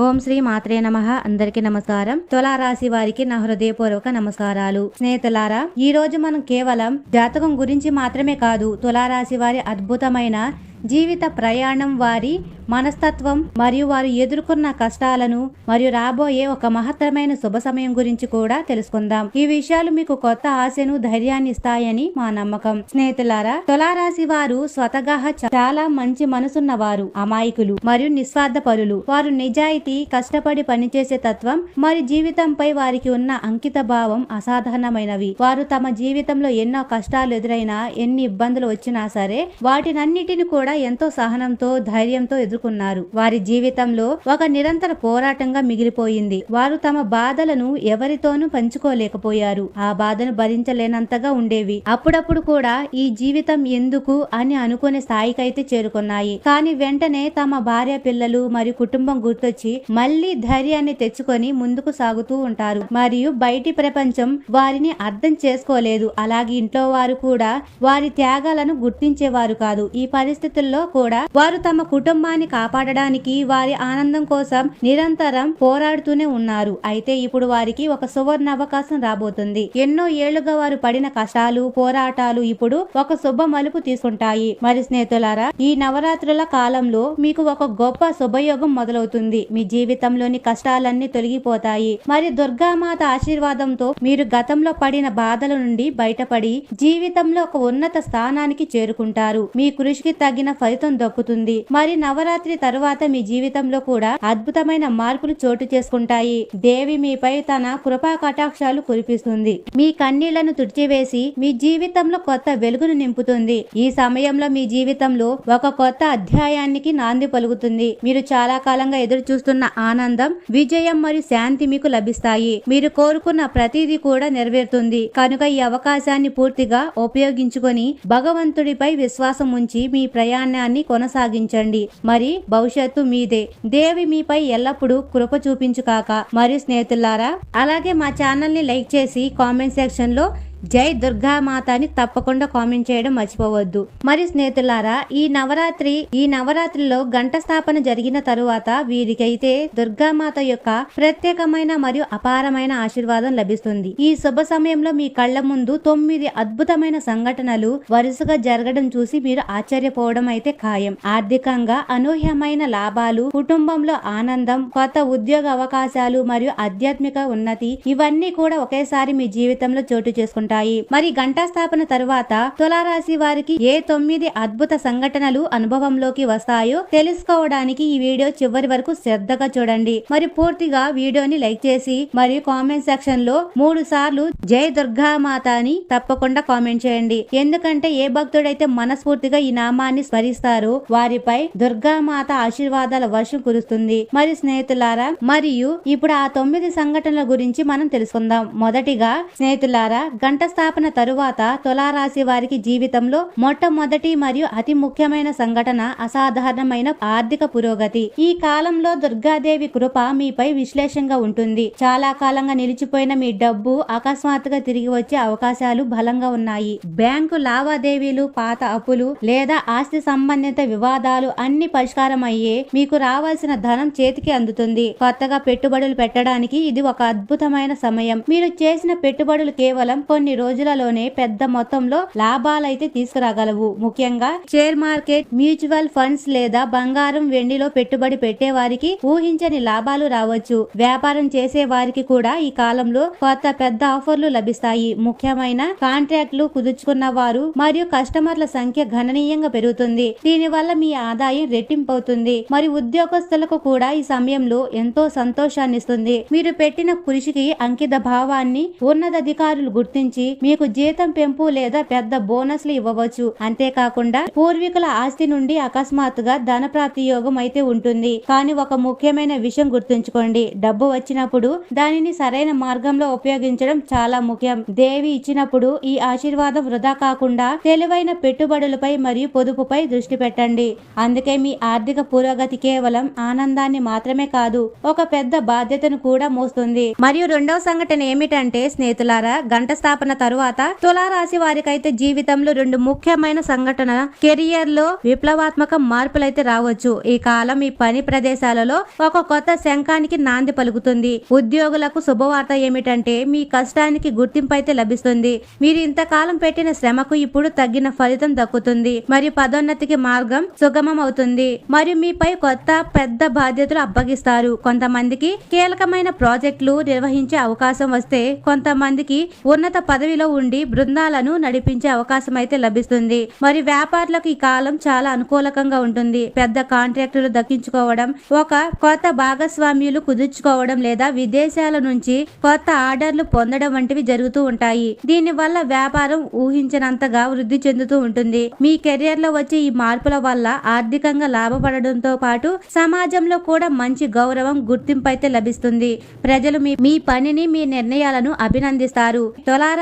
ఓం శ్రీ మాత్రే నమ. అందరికి నమస్కారం. తులారాశి వారికి నా హృదయపూర్వక నమస్కారాలు. స్నేహితులారా ఈ రోజు మనం కేవలం జాతకం గురించి మాత్రమే కాదు తులారాశి వారి అద్భుతమైన జీవిత ప్రయాణం వారి మనస్తత్వం మరియు వారు ఎదుర్కొన్న కష్టాలను మరియు రాబోయే ఒక మహత్తరమైన శుభ సమయం గురించి కూడా తెలుసుకుందాం. ఈ విషయాలు మీకు కొత్త ఆశను ధైర్యాన్ని ఇస్తాయని మా నమ్మకం. స్నేహితులారా తులారాశి వారు స్వతగా చాలా మంచి మనసున్న వారు అమాయకులు మరియు నిస్వార్థ పరులు వారు నిజాయితీ కష్టపడి పనిచేసే తత్వం మరి జీవితంపై వారికి ఉన్న అంకిత భావం అసాధారణమైనవి. వారు తమ జీవితంలో ఎన్నో కష్టాలు ఎదురైనా ఎన్ని ఇబ్బందులు వచ్చినా సరే వాటినన్నిటిని కూడా ఎంతో సహనంతో ధైర్యంతో ఎదుర్కొన్నారు. వారి జీవితంలో ఒక నిరంతర పోరాటంగా మిగిలిపోయింది. వారు తమ బాధలను ఎవరితోనూ పంచుకోలేకపోయారు. ఆ బాధను భరించలేనంతగా ఉండేవి. అప్పుడప్పుడు కూడా ఈ జీవితం ఎందుకు అని అనుకునే స్థాయికైతే చేరుకున్నాయి. కానీ వెంటనే తమ భార్య పిల్లలు మరియు కుటుంబం గుర్తొచ్చి మళ్ళీ ధైర్యాన్ని తెచ్చుకొని ముందుకు సాగుతూ ఉంటారు. మరియు బయటి ప్రపంచం వారిని అర్థం చేసుకోలేదు. అలాగే ఇంట్లో వారు కూడా వారి త్యాగాలను గుర్తించేవారు కాదు. ఈ పరిస్థితుల్లో కూడా వారు తమ కుటుంబాన్ని కాపాడడానికి వారి ఆనందం కోసం నిరంతరం పోరాడుతూనే ఉన్నారు. అయితే ఇప్పుడు వారికి ఒక సువర్ణ అవకాశం రాబోతుంది. ఎన్నో ఏళ్ళుగా వారు పడిన కష్టాలు పోరాటాలు ఇప్పుడు ఒక శుభ మలుపు తీసుకుంటాయి. మరి స్నేహితులారా ఈ నవరాత్రుల కాలంలో మీకు ఒక గొప్ప శుభయోగం మొదలవుతుంది. మీ జీవితంలోని కష్టాలన్నీ తొలగిపోతాయి. మరి దుర్గామాత ఆశీర్వాదంతో మీరు గతంలో పడిన బాధల నుండి బయటపడి జీవితంలో ఒక ఉన్నత స్థానానికి చేరుకుంటారు. మీ కృషికి తగిన ఫలితం దక్కుతుంది. మరి నవరాత్రి తరువాత మీ జీవితంలో కూడా అద్భుతమైన మార్పులు చోటు చేసుకుంటాయి. దేవి మీపై తన కృపా కటాక్షాలు కురిపిస్తుంది. మీ కన్నీళ్ళను తుడిచివేసి మీ జీవితంలో కొత్త వెలుగును నింపుతుంది. ఈ సమయంలో మీ జీవితంలో ఒక కొత్త అధ్యాయానికి నాంది పలుకుతుంది. మీరు చాలా కాలంగా ఎదురు చూస్తున్న ఆనందం విజయం మరియు శాంతి మీకు లభిస్తాయి. మీరు కోరుకున్న ప్రతిదీ కూడా నెరవేరుతుంది. కనుక ఈ అవకాశాన్ని పూర్తిగా ఉపయోగించుకొని భగవంతుడిపై విశ్వాసం ఉంచి మీ ప్రయాణాన్ని కొనసాగించండి. మరి భవిష్యత్తు మీదే. దేవి మీపై ఎల్లప్పుడూ కృప చూపించుకాక మరియు స్నేహితులారా అలాగే మా ఛానల్ని లైక్ చేసి కామెంట్ సెక్షన్లో జై దుర్గామాత అని తప్పకుండా కామెంట్ చేయడం మర్చిపోవద్దు. మరి స్నేహితులారా ఈ నవరాత్రి ఈ నవరాత్రిలో గంట స్థాపన జరిగిన తరువాత వీరికైతే దుర్గామాత యొక్క ప్రత్యేకమైన మరియు అపారమైన ఆశీర్వాదం లభిస్తుంది. ఈ శుభ సమయంలో మీ కళ్ళ ముందు తొమ్మిది అద్భుతమైన సంఘటనలు వరుసగా జరగడం చూసి మీరు ఆశ్చర్యపోవడం అయితే ఖాయం. ఆర్థికంగా అనూహ్యమైన లాభాలు కుటుంబంలో ఆనందం కొత్త ఉద్యోగ అవకాశాలు మరియు ఆధ్యాత్మిక ఉన్నతి ఇవన్నీ కూడా ఒకేసారి మీ జీవితంలో చోటు చేసుకుంటారు ఉంటాయి. మరి గంటా స్థాపన తరువాత తులారాశి వారికి ఏ తొమ్మిది అద్భుత సంఘటనలు అనుభవంలోకి వస్తాయో తెలుసుకోవడానికి ఈ వీడియో చివరి వరకు శ్రద్ధగా చూడండి. మరి పూర్తిగా వీడియోని లైక్ చేసి మరియు కామెంట్ సెక్షన్లో మూడు సార్లు జై దుర్గామాత అని తప్పకుండా కామెంట్ చేయండి. ఎందుకంటే ఏ భక్తుడైతే మనస్ఫూర్తిగా ఈ నామాన్ని స్మరిస్తారో వారిపై దుర్గామాత ఆశీర్వాదాల వర్షం కురుస్తుంది. మరి స్నేహితులారా మరియు ఇప్పుడు ఆ తొమ్మిది సంఘటనల గురించి మనం తెలుసుకుందాం. మొదటిగా స్నేహితులారా గంట స్థాపన తరువాత తులారాశి వారికి జీవితంలో మొట్టమొదటి మరియు అతి ముఖ్యమైన సంఘటన అసాధారణమైన ఆర్థిక పురోగతి. ఈ కాలంలో దుర్గాదేవి కృప మీపై విశ్లేషంగా ఉంటుంది. చాలా కాలంగా నిలిచిపోయిన మీ డబ్బు అకస్మాత్తుగా తిరిగి వచ్చే అవకాశాలు బలంగా ఉన్నాయి. బ్యాంకు లావాదేవీలు పాత అప్పులు లేదా ఆస్తి సంబంధిత వివాదాలు అన్ని పరిష్కారం అయ్యే మీకు రావాల్సిన ధనం చేతికి అందుతుంది. కొత్తగా పెట్టుబడులు పెట్టడానికి ఇది ఒక అద్భుతమైన సమయం. మీరు చేసిన పెట్టుబడులు కేవలం కొన్ని రోజులలోనే పెద్ద మొత్తంలో లాభాలైతే తీసుకురాగలవు. ముఖ్యంగా షేర్ మార్కెట్ మ్యూచువల్ ఫండ్స్ లేదా బంగారం వెండిలో పెట్టుబడి పెట్టే వారికి ఊహించని లాభాలు రావచ్చు. వ్యాపారం చేసే వారికి కూడా ఈ కాలంలో కొత్త పెద్ద ఆఫర్లు లభిస్తాయి. ముఖ్యమైన కాంట్రాక్ట్లు కుదుర్చుకున్న వారు మరియు కస్టమర్ల సంఖ్య గణనీయంగా పెరుగుతుంది. దీనివల్ల మీ ఆదాయం రెట్టింపవుతుంది. మరి ఉద్యోగస్తులకు కూడా ఈ సమయంలో ఎంతో సంతోషాన్ని ఇస్తుంది మీరు పెట్టిన కృషికి అంకిత భావాన్ని ఉన్నతాధికారులు గుర్తించి మీకు జీతం పెంపు లేదా పెద్ద బోనస్లు ఇవ్వవచ్చు. అంతేకాకుండా పూర్వీకుల ఆస్తి నుండి అకస్మాత్తుగా ధన ప్రాప్తి యోగం అయితే ఉంటుంది. కానీ ఒక ముఖ్యమైన విషయం గుర్తుంచుకోండి. డబ్బు వచ్చినప్పుడు దానిని సరైన మార్గంలో ఉపయోగించడం చాలా ముఖ్యం. దేవి ఇచ్చినప్పుడు ఈ ఆశీర్వాదం వృధా కాకుండా తెలివైన పెట్టుబడులపై మరియు పొదుపుపై దృష్టి పెట్టండి. అందుకే మీ ఆర్థిక పురోగతి కేవలం ఆనందాన్ని మాత్రమే కాదు ఒక పెద్ద బాధ్యతను కూడా మోస్తుంది. మరియు రెండవ సంఘటన ఏమిటంటే స్నేహితులారా గంట స్థాపన ఉన్న తరువాత తులారాశి వారికైతే జీవితంలో రెండు ముఖ్యమైన సంఘటన కెరియర్లో విప్లవాత్మక మార్పులైతే రావచ్చు. ఈ కాలం మీ పని ప్రదేశాలలో ఒక కొత్త శంఖానికి నాంది పలుకుతుంది. ఉద్యోగులకు శుభవార్త ఏమిటంటే మీ కష్టానికి గుర్తింపు అయితే లభిస్తుంది. మీరు ఇంతకాలం పెట్టిన శ్రమకు ఇప్పుడు తగ్గిన ఫలితం దక్కుతుంది. మరియు పదోన్నతికి మార్గం సుగమం అవుతుంది. మరియు మీపై కొత్త పెద్ద బాధ్యతలు అప్పగిస్తారు. కొంతమందికి కీలకమైన ప్రాజెక్టులు నిర్వహించే అవకాశం వస్తే కొంతమందికి ఉన్నత పదవిలో ఉండి బృందాలను నడిపించే అవకాశం అయితే లభిస్తుంది. మరి వ్యాపారులకు ఈ కాలం చాలా అనుకూలకంగా ఉంటుంది. పెద్ద కాంట్రాక్టులు దక్కించుకోవడం ఒక కొత్త భాగస్వామ్యులు కుదుర్చుకోవడం లేదా విదేశాల నుంచి కొత్త ఆర్డర్లు పొందడం వంటివి జరుగుతూ ఉంటాయి. దీని వల్ల వ్యాపారం ఊహించినంతగా వృద్ధి చెందుతూ ఉంటుంది. మీ కెరియర్లో వచ్చే ఈ మార్పుల వల్ల ఆర్థికంగా లాభపడడంతో పాటు సమాజంలో కూడా మంచి గౌరవం గుర్తింపు అయితే లభిస్తుంది. ప్రజలు మీ మీ పనిని మీ నిర్ణయాలను అభినందిస్తారు.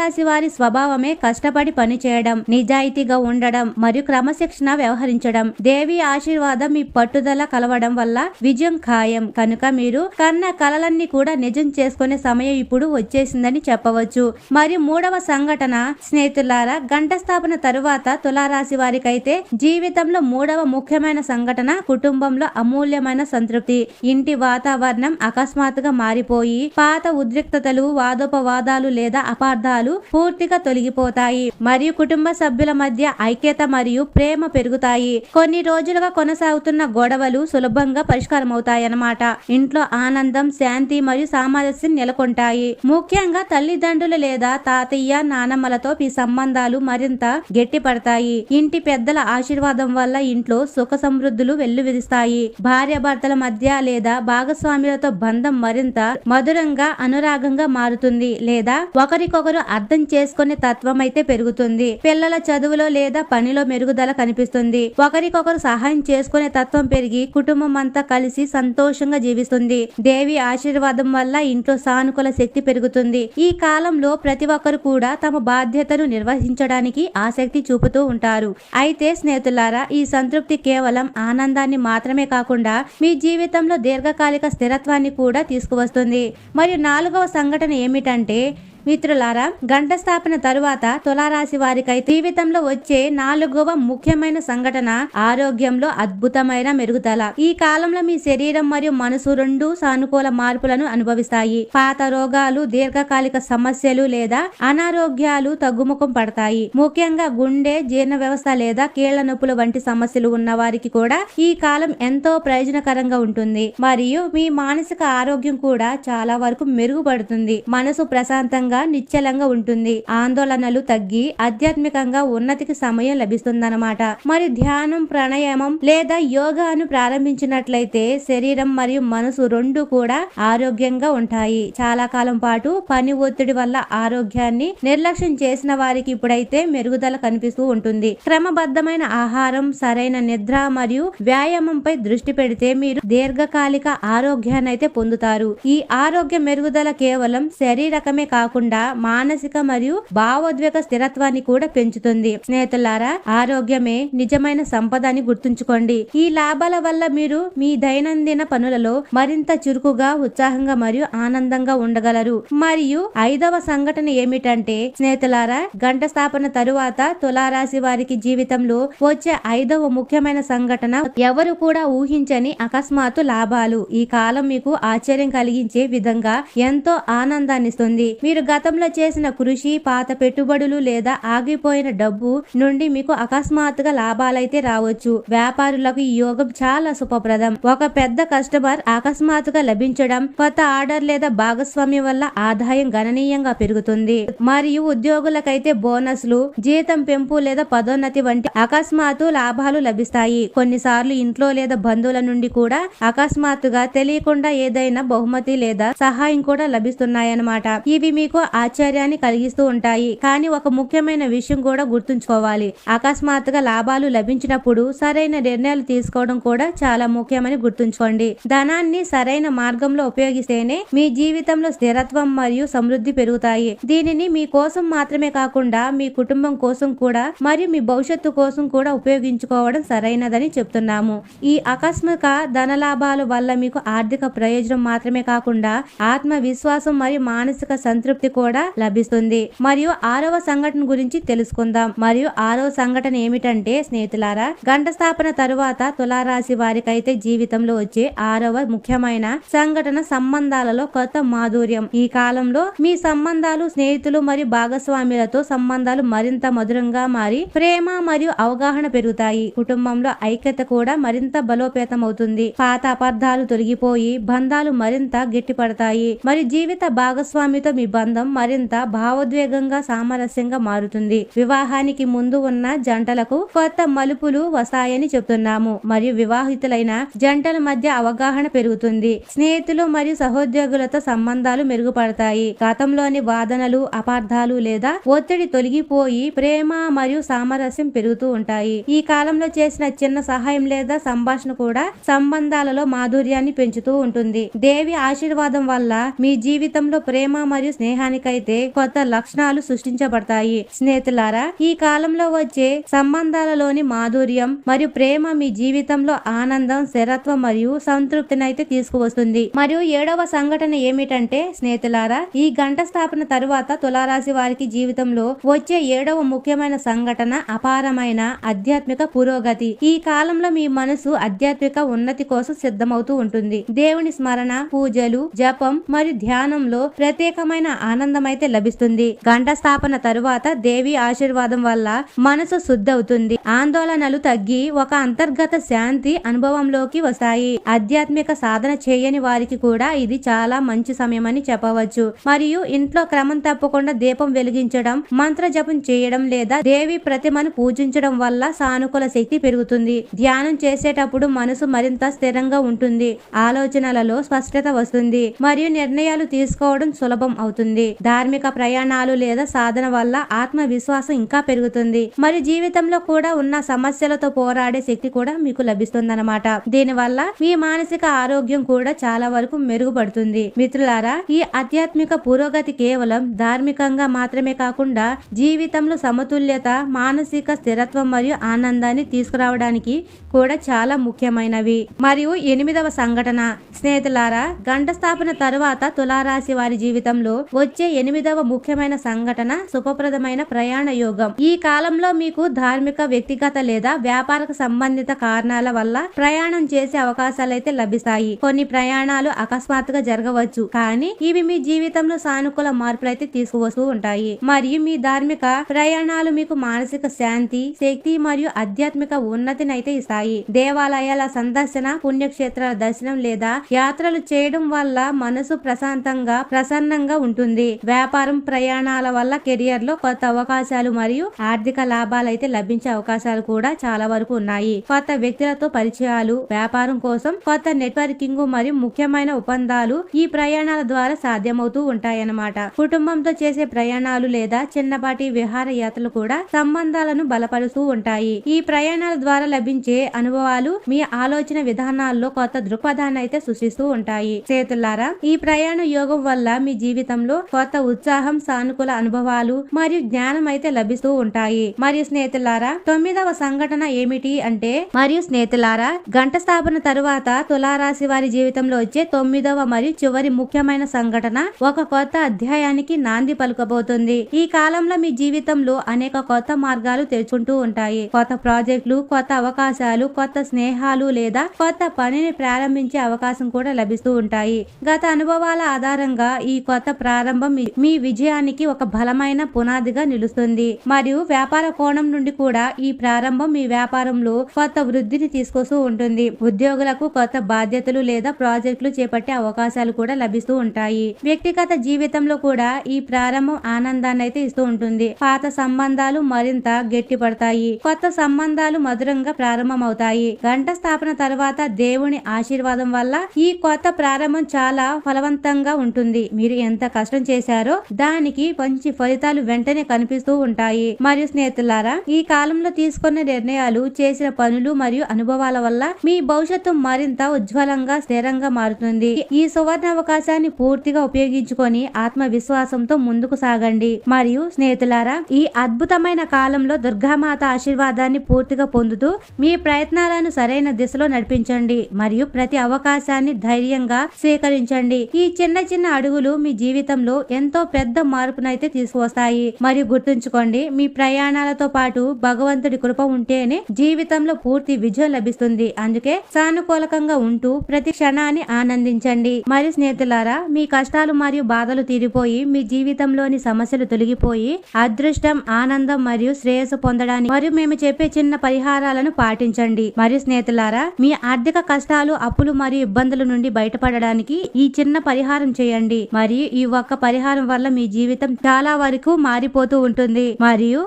కుంభరాశి వారి స్వభావమే కష్టపడి పనిచేయడం నిజాయితీగా ఉండడం మరియు క్రమశిక్షణ వ్యవహరించడం. దేవి ఆశీర్వాదం మీ పట్టుదల కలవడం వల్ల విజయం ఖాయం. కనుక మీరు కన్న కలలన్నీ కూడా నిజం చేసుకునే సమయం ఇప్పుడు వచ్చేసిందని చెప్పవచ్చు. మరియు మూడవ సంఘటన స్నేహితులారా గంట స్థాపన తరువాత తులారాశి వారికైతే జీవితంలో మూడవ ముఖ్యమైన సంఘటన కుటుంబంలో అమూల్యమైన సంతృప్తి. ఇంటి వాతావరణం అకస్మాత్తుగా మారిపోయి పాత ఉద్రిక్తతలు వాదోపవాదాలు లేదా అపార్థాలు పూర్తిగా తొలగిపోతాయి. మరియు కుటుంబ సభ్యుల మధ్య ఐక్యత మరియు ప్రేమ పెరుగుతాయి. కొన్ని రోజులుగా కొనసాగుతున్న గొడవలు సులభంగా పరిష్కారం అవుతాయన్నమాట ఇంట్లో ఆనందం శాంతి మరియు సామరస్యం నెలకొంటాయి. ముఖ్యంగా తల్లిదండ్రులు లేదా తాతయ్య నానమ్మలతో ఈ సంబంధాలు మరింత గట్టిపడతాయి. ఇంటి పెద్దల ఆశీర్వాదం వల్ల ఇంట్లో సుఖ సమృద్ధులు వెల్లువిరుస్తాయి. భార్య భర్తల మధ్య లేదా భాగస్వాములతో బంధం మరింత మధురంగా అనురాగంగా మారుతుంది. లేదా ఒకరికొకరు అర్థం చేసుకునే తత్వం అయితే పెరుగుతుంది. పిల్లల చదువులో లేదా పనిలో మెరుగుదల కనిపిస్తుంది. ఒకరికొకరు సహాయం చేసుకునే తత్వం పెరిగి కుటుంబం అంతా కలిసి సంతోషంగా జీవిస్తుంది. దేవి ఆశీర్వాదం వల్ల ఇంట్లో సానుకూల శక్తి పెరుగుతుంది. ఈ కాలంలో ప్రతి ఒక్కరు కూడా తమ బాధ్యతను నిర్వహించడానికి ఆసక్తి చూపుతూ ఉంటారు. అయితే స్నేహితులారా ఈ సంతృప్తి కేవలం ఆనందాన్ని మాత్రమే కాకుండా మీ జీవితంలో దీర్ఘకాలిక స్థిరత్వాన్ని కూడా తీసుకువస్తుంది. మరియు నాలుగవ సంఘటన ఏమిటంటే మిత్రులారా గంట స్థాపన తరువాత తులారాశి వారికైతే జీవితంలో వచ్చే నాలుగవ ముఖ్యమైన సంఘటన ఆరోగ్యంలో అద్భుతమైన మెరుగుదల. ఈ కాలంలో మీ శరీరం మరియు మనసు రెండు సానుకూల మార్పులను అనుభవిస్తాయి. పాత రోగాలు దీర్ఘకాలిక సమస్యలు లేదా అనారోగ్యాలు తగ్గుముఖం పడతాయి. ముఖ్యంగా గుండె జీర్ణ వ్యవస్థ లేదా కీళ్ళ నొప్పులు వంటి సమస్యలు ఉన్న వారికి కూడా ఈ కాలం ఎంతో ప్రయోజనకరంగా ఉంటుంది. మరియు మీ మానసిక ఆరోగ్యం కూడా చాలా వరకు మెరుగుపడుతుంది. మనసు ప్రశాంతంగా నిశ్చలంగా ఉంటుంది. ఆందోళనలు తగ్గి ఆధ్యాత్మికంగా ఉన్నతికి సమయం లభిస్తుందన్నమాట. మరి ధ్యానం ప్రాణాయామం లేదా యోగాను ప్రారంభించినట్లయితే శరీరం మరియు మనసు రెండు కూడా ఆరోగ్యంగా ఉంటాయి. చాలా కాలం పాటు పని ఒత్తిడి వల్ల ఆరోగ్యాన్ని నిర్లక్ష్యం చేసిన వారికి ఇప్పుడైతే మెరుగుదల కనిపిస్తూ ఉంటుంది. క్రమబద్ధమైన ఆహారం సరైన నిద్ర మరియు వ్యాయామంపై దృష్టి పెడితే మీరు దీర్ఘకాలిక ఆరోగ్యాన్ని అయితే పొందుతారు. ఈ ఆరోగ్య మెరుగుదల కేవలం శరీరకమే కాకుండా మానసిక మరియు భావోద్వేగ స్థిరత్వాన్ని కూడా పెంచుతుంది. స్నేహితులారా ఆరోగ్యమే నిజమైన సంపద అని గుర్తుంచుకోండి. ఈ లాభాల వల్ల మీరు మీ దైనందిన పనులలో మరింత చురుకుగా ఉత్సాహంగా మరియు ఆనందంగా ఉండగలరు. మరియు ఐదవ సంఘటన ఏమిటంటే స్నేహితులారా గంట స్థాపన తరువాత తులారాశి వారికి జీవితంలో వచ్చే ఐదవ ముఖ్యమైన సంఘటన ఎవరు కూడా ఊహించని అకస్మాత్తు లాభాలు. ఈ కాలం మీకు ఆశ్చర్యం కలిగించే విధంగా ఎంతో ఆనందాన్నిస్తుంది. మీరు గతంలో చేసిన కృషి పాత పెట్టుబడులు లేదా ఆగిపోయిన డబ్బు నుండి మీకు అకస్మాత్తుగా లాభాలైతే రావచ్చు. వ్యాపారులకు ఈ యోగం చాలా శుభప్రదం. ఒక పెద్ద కస్టమర్ అకస్మాత్తుగా లభించడం కొత్త ఆర్డర్ లేదా భాగస్వామ్యం వల్ల ఆదాయం గణనీయంగా పెరుగుతుంది. మరియు ఉద్యోగులకైతే బోనస్లు జీతం పెంపు లేదా పదోన్నతి వంటి అకస్మాత్తు లాభాలు లభిస్తాయి. కొన్నిసార్లు ఇంట్లో లేదా బంధువుల నుండి కూడా అకస్మాత్తుగా తెలియకుండా ఏదైనా బహుమతి లేదా సహాయం కూడా లభిస్తున్నాయన్నమాట. ఇవి మీకు ఆశ్చర్యాన్ని కలిగిస్తూ ఉంటాయి. కానీ ఒక ముఖ్యమైన విషయం కూడా గుర్తుంచుకోవాలి. అకస్మాత్తుగా లాభాలు లభించినప్పుడు సరైన నిర్ణయాలు తీసుకోవడం కూడా చాలా ముఖ్యమని గుర్తుంచుకోండి. ధనాన్ని సరైన మార్గంలో ఉపయోగిస్తేనే మీ జీవితంలో స్థిరత్వం మరియు సమృద్ధి పెరుగుతాయి. దీనిని మీ కోసం మాత్రమే కాకుండా మీ కుటుంబం కోసం కూడా మరియు మీ భవిష్యత్తు కోసం కూడా ఉపయోగించుకోవడం సరైనదని చెప్తున్నాము. ఈ ఆకస్మిక ధన లాభాల వల్ల మీకు ఆర్థిక ప్రయోజనం మాత్రమే కాకుండా ఆత్మవిశ్వాసం మరియు మానసిక సంతృప్తి కూడా లభిస్తుంది. మరియు ఆరవ సంఘటన గురించి తెలుసుకుందాం. మరియు ఆరవ సంఘటన ఏమిటంటే స్నేహితులారా గంట స్థాపన తరువాత తులారాశి వారికైతే జీవితంలో వచ్చే ఆరవ ముఖ్యమైన సంఘటన సంబంధాలలో కొత్త మాధుర్యం. ఈ కాలంలో మీ సంబంధాలు స్నేహితులు మరియు భాగస్వాములతో సంబంధాలు మరింత మధురంగా మారి ప్రేమ మరియు అవగాహన పెరుగుతాయి. కుటుంబంలో ఐక్యత కూడా మరింత బలోపేతం అవుతుంది పాత అపార్థాలు తొలగిపోయి బంధాలు మరింత గట్టిపడతాయి. మరి జీవిత భాగస్వామితో మీ బంధం మరింత భావోద్వేగంగా సామరస్యంగా మారుతుంది. వివాహానికి ముందు ఉన్న జంటలకు కొత్త మలుపులు వస్తాయని చెప్తున్నాము. మరియు వివాహితులైన జంటల మధ్య అవగాహన పెరుగుతుంది. స్నేహితులు మరియు సహోద్యోగులతో సంబంధాలు మెరుగుపడతాయి. గతంలోని వాదనలు అపార్థాలు లేదా ఒత్తిడి తొలగిపోయి ప్రేమ మరియు సామరస్యం పెరుగుతూ ఉంటాయి. ఈ కాలంలో చేసిన చిన్న సహాయం లేదా సంభాషణ కూడా సంబంధాలలో మాధుర్యాన్ని పెంచుతూ ఉంటుంది. దేవి ఆశీర్వాదం వల్ల మీ జీవితంలో ప్రేమ మరియు స్నేహాన్ని స్నేహానికైతే కొత్త లక్షణాలు సృష్టించబడతాయి. స్నేహితులారా ఈ కాలంలో వచ్చే సంబంధాలలోని మాధుర్యం మరియు ప్రేమ మీ జీవితంలో ఆనందం స్థిరత్వం మరియు సంతృప్తిని అయితే తీసుకువస్తుంది. మరియు ఏడవ సంఘటన ఏమిటంటే స్నేహితులారా ఈ గంట స్థాపన తరువాత తులారాశి వారికి జీవితంలో వచ్చే ఏడవ ముఖ్యమైన సంఘటన అపారమైన ఆధ్యాత్మిక పురోగతి. ఈ కాలంలో మీ మనసు ఆధ్యాత్మిక ఉన్నతి కోసం సిద్ధమవుతూ ఉంటుంది. దేవుని స్మరణ పూజలు జపం మరియు ధ్యానంలో ప్రత్యేకమైన ఆనందం అయితే లభిస్తుంది. గంట స్థాపన తరువాత దేవి ఆశీర్వాదం వల్ల మనసు శుద్ధవుతుంది. ఆందోళనలు తగ్గి ఒక అంతర్గత శాంతి అనుభవంలోకి వస్తాయి. ఆధ్యాత్మిక సాధన చేయని వారికి కూడా ఇది చాలా మంచి సమయమని చెప్పవచ్చు. మరియు ఇంట్లో క్రమం తప్పకుండా దీపం వెలిగించడం మంత్ర జపం చేయడం లేదా దేవి ప్రతిమను పూజించడం వల్ల సానుకూల శక్తి పెరుగుతుంది. ధ్యానం చేసేటప్పుడు మనసు మరింత స్థిరంగా ఉంటుంది. ఆలోచనలలో స్పష్టత వస్తుంది. మరియు నిర్ణయాలు తీసుకోవడం సులభం అవుతుంది. ధార్మిక ప్రయాణాలు లేదా సాధన వల్ల ఆత్మవిశ్వాసం ఇంకా పెరుగుతుంది. మరియు జీవితంలో కూడా ఉన్న సమస్యలతో పోరాడే శక్తి కూడా మీకు లభిస్తుందన్నమాట. దీనివల్ల మీ మానసిక ఆరోగ్యం కూడా చాలా వరకు మెరుగుపడుతుంది. మిత్రులారా ఈ ఆధ్యాత్మిక పురోగతి కేవలం ధార్మికంగా మాత్రమే కాకుండా జీవితంలో సమతుల్యత మానసిక స్థిరత్వం మరియు ఆనందాన్ని తీసుకురావడానికి కూడా చాలా ముఖ్యమైనవి. మరియు ఎనిమిదవ సంఘటన. స్నేహితులారా గంట స్థాపన తరువాత తులారాశి వారి జీవితంలో వచ్చే ఎనిమిదవ ముఖ్యమైన సంఘటన సుఖప్రదమైన ప్రయాణ యోగం. ఈ కాలంలో మీకు ధార్మిక వ్యక్తిగత లేదా వ్యాపారక సంబంధిత కారణాల వల్ల ప్రయాణం చేసే అవకాశాలు అయితే లభిస్తాయి. కొన్ని ప్రయాణాలు అకస్మాత్తుగా జరగవచ్చు. కానీ ఇవి మీ జీవితంలో సానుకూల మార్పులు అయితే తీసుకువస్తూ ఉంటాయి. మరియు మీ ధార్మిక ప్రయాణాలు మీకు మానసిక శాంతి శక్తి మరియు ఆధ్యాత్మిక ఉన్నతిని అయితే ఇస్తాయి. దేవాలయాల సందర్శన పుణ్యక్షేత్రాల దర్శనం లేదా యాత్రలు చేయడం వల్ల మనసు ప్రశాంతంగా ప్రసన్నంగా ఉంటుంది. వ్యాపారం ప్రయాణాల వల్ల కెరియర్లో కొత్త అవకాశాలు మరియు ఆర్థిక లాభాలు అయితే లభించే అవకాశాలు కూడా చాలా వరకు ఉన్నాయి. కొత్త వ్యక్తులతో పరిచయాలు వ్యాపారం కోసం కొత్త నెట్వర్కింగ్ మరియు ముఖ్యమైన ఒప్పందాలు ఈ ప్రయాణాల ద్వారా సాధ్యమవుతూ ఉంటాయన్నమాట. కుటుంబంతో చేసే ప్రయాణాలు లేదా చిన్నపాటి విహార యాత్రలు కూడా సంబంధాలను బలపరుస్తూ ఉంటాయి. ఈ ప్రయాణాల ద్వారా లభించే అనుభవాలు మీ ఆలోచన విధానాల్లో కొత్త దృక్పథాన్ని అయితే సృష్టిస్తూ ఉంటాయి. చేతులారా ఈ ప్రయాణ యోగం వల్ల మీ జీవితంలో కొత్త ఉత్సాహం సానుకూల అనుభవాలు మరియు జ్ఞానం అయితే లభిస్తూ ఉంటాయి. మరియు స్నేహితులారా తొమ్మిదవ సంఘటన ఏమిటి అంటే మరియు స్నేహితులారా గంట స్థాపన తరువాత తులారాశి వారి జీవితంలో వచ్చే తొమ్మిదవ మరియు చివరి ముఖ్యమైన సంఘటన ఒక కొత్త అధ్యాయానికి నాంది పలుకబోతుంది. ఈ కాలంలో మీ జీవితంలో అనేక కొత్త మార్గాలు తెరుచుకుంటూ ఉంటాయి. కొత్త ప్రాజెక్టులు కొత్త అవకాశాలు కొత్త స్నేహాలు లేదా కొత్త పనిని ప్రారంభించే అవకాశం కూడా లభిస్తూ ఉంటాయి. గత అనుభవాల ఆధారంగా ఈ కొత్త ప్రారంభ మీ- మీ విజయానికి ఒక బలమైన పునాదిగా నిలుస్తుంది. మరియు వ్యాపార కోణం నుండి కూడా ఈ ప్రారంభం మీ వ్యాపారంలో కొత్త వృద్ధిని తీసుకొస్తూ ఉంటుంది. ఉద్యోగులకు కొత్త బాధ్యతలు లేదా ప్రాజెక్టులు చేపట్టే అవకాశాలు కూడా లభిస్తూ ఉంటాయి. వ్యక్తిగత జీవితంలో కూడా ఈ ప్రారంభం ఆనందాన్ని అయితే ఇస్తూ ఉంటుంది. పాత సంబంధాలు మరింత గట్టిపడతాయి. కొత్త సంబంధాలు మధురంగా ప్రారంభమవుతాయి. గంట స్థాపన తర్వాత దేవుని ఆశీర్వాదం వల్ల ఈ కొత్త ప్రారంభం చాలా ఫలవంతంగా ఉంటుంది. మీరు ఎంత కష్టం చేశారో దానికి మంచి ఫలితాలు వెంటనే కనిపిస్తూ ఉంటాయి. మరియు స్నేహితులారా ఈ కాలంలో తీసుకున్న నిర్ణయాలు చేసిన పనులు మరియు అనుభవాల వల్ల మీ భవిష్యత్తు మరింత ఉజ్వలంగా స్థిరంగా మారుతుంది. ఈ సువర్ణ అవకాశాన్ని పూర్తిగా ఉపయోగించుకొని ఆత్మవిశ్వాసంతో ముందుకు సాగండి. మరియు స్నేహితులారా ఈ అద్భుతమైన కాలంలో దుర్గామాత ఆశీర్వాదాన్ని పూర్తిగా పొందుతూ మీ ప్రయత్నాలను సరైన దిశలో నడిపించండి. మరియు ప్రతి అవకాశాన్ని ధైర్యంగా స్వీకరించండి. ఈ చిన్న చిన్న అడుగులు మీ జీవితంలో ఎంతో పెద్ద మార్పునైతే తీసుకువస్తాయి. మరియు గుర్తుంచుకోండి మీ ప్రయాణాలతో పాటు భగవంతుడి కృప ఉంటేనే జీవితంలో పూర్తి విజయం లభిస్తుంది. అందుకే సానుకూలకంగా ఉంటూ ప్రతి క్షణాన్ని ఆనందించండి. మరియు స్నేహితులారా మీ కష్టాలు మరియు బాధలు తీరిపోయి మీ జీవితంలోని సమస్యలు తొలగిపోయి అదృష్టం ఆనందం మరియు శ్రేయస్సు పొందడానికి మరియు మేము చెప్పే చిన్న పరిహారాలను పాటించండి. మరియు స్నేహితులారా మీ ఆర్థిక కష్టాలు అప్పులు మరియు ఇబ్బందుల నుండి బయటపడడానికి ఈ చిన్న పరిహారం చేయండి. మరియు ఈ ఒక్క పరిహారం వల్ల మీ జీవితం చాలా వరకు మారిపోతూ ఉంటుంది. మరియు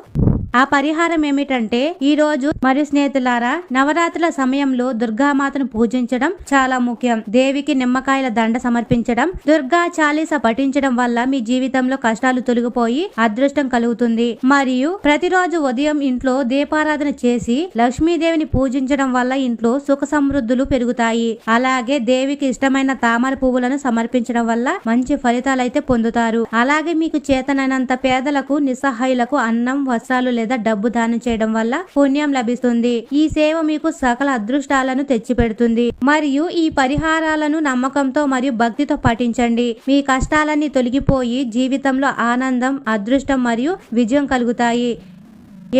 ఆ పరిహారం ఏమిటంటే ఈ రోజు మరియు స్నేహితులారా నవరాత్రుల సమయంలో దుర్గామాతను పూజించడం చాలా ముఖ్యం. దేవికి నిమ్మకాయల దండ సమర్పించడం దుర్గా చాలీస పఠించడం వల్ల మీ జీవితంలో కష్టాలు తొలగిపోయి అదృష్టం కలుగుతుంది. మరియు ప్రతిరోజు ఉదయం ఇంట్లో దీపారాధన చేసి లక్ష్మీదేవిని పూజించడం వల్ల ఇంట్లో సుఖ సమృద్ధులు పెరుగుతాయి. అలాగే దేవికి ఇష్టమైన తామర పువ్వులను సమర్పించడం వల్ల మంచి ఫలితాలు అయితే పొందుతారు. అలాగే మీకు చేతనైనంత పేదలకు నిస్సహాయులకు అన్నం వస్త్రాలు లేదా డబ్బు దానం చేయడం వల్ల పుణ్యం లభిస్తుంది. ఈ సేవ మీకు సకల అదృష్టాలను తెచ్చిపెడుతుంది. మరియు ఈ పరిహారాలను నమ్మకంతో మరియు భక్తితో పాటించండి మీ కష్టాలన్నీ తొలగిపోయి జీవితంలో ఆనందం అదృష్టం మరియు విజయం కలుగుతాయి.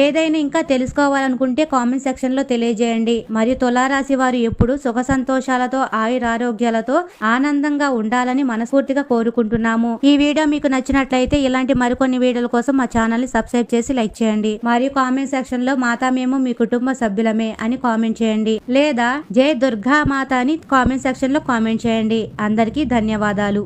ఏదైనా ఇంకా తెలుసుకోవాలనుకుంటే కామెంట్ సెక్షన్లో తెలియజేయండి. మరియు తులారాశి వారు ఎప్పుడు సుఖ సంతోషాలతో ఆయురారోగ్యాలతో ఆనందంగా ఉండాలని మనస్ఫూర్తిగా కోరుకుంటున్నాము. ఈ వీడియో మీకు నచ్చినట్లయితే ఇలాంటి మరికొన్ని వీడియోల కోసం మా ఛానల్ని సబ్స్క్రైబ్ చేసి లైక్ చేయండి. మరియు కామెంట్ సెక్షన్లో మాతా మేము మీ కుటుంబ సభ్యులమే అని కామెంట్ చేయండి. లేదా జయ దుర్గా మాత అని కామెంట్ సెక్షన్లో కామెంట్ చేయండి. అందరికీ ధన్యవాదాలు.